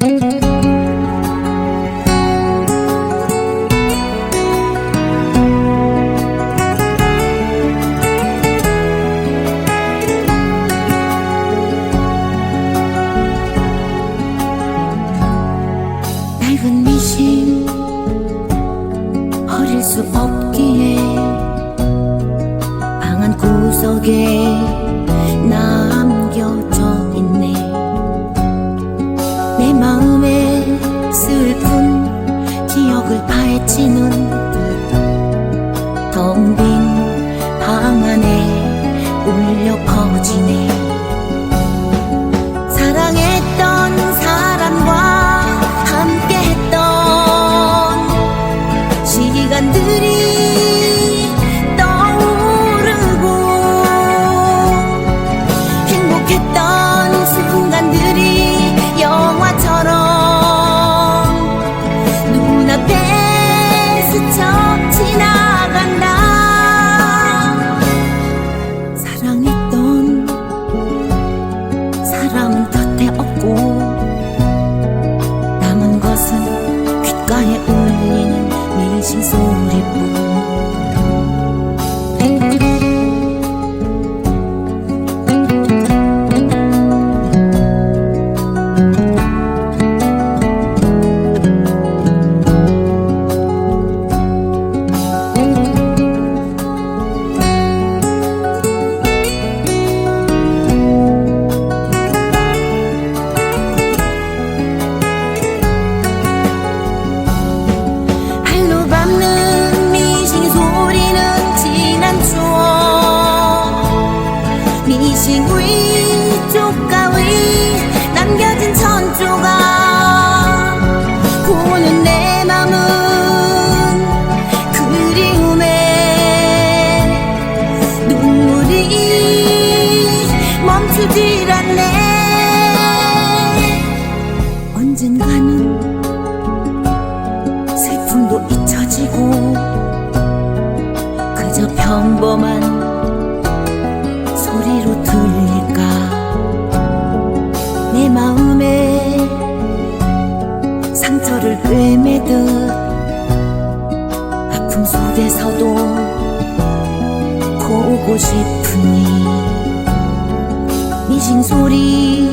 낡은 미신 버릴 수 없기에 방한 구석에 내 마음에 슬픈 기억을 파헤치는 가에 울리는 미신 소리뿐 눈물이 멈추질 않네. 언젠가는 슬픔도 잊혀지고 그저 평범한 소리로 들릴까? 내 마음에 상처를 꿰매듯 아픔 속에서도 보고 싶으니 미신 소리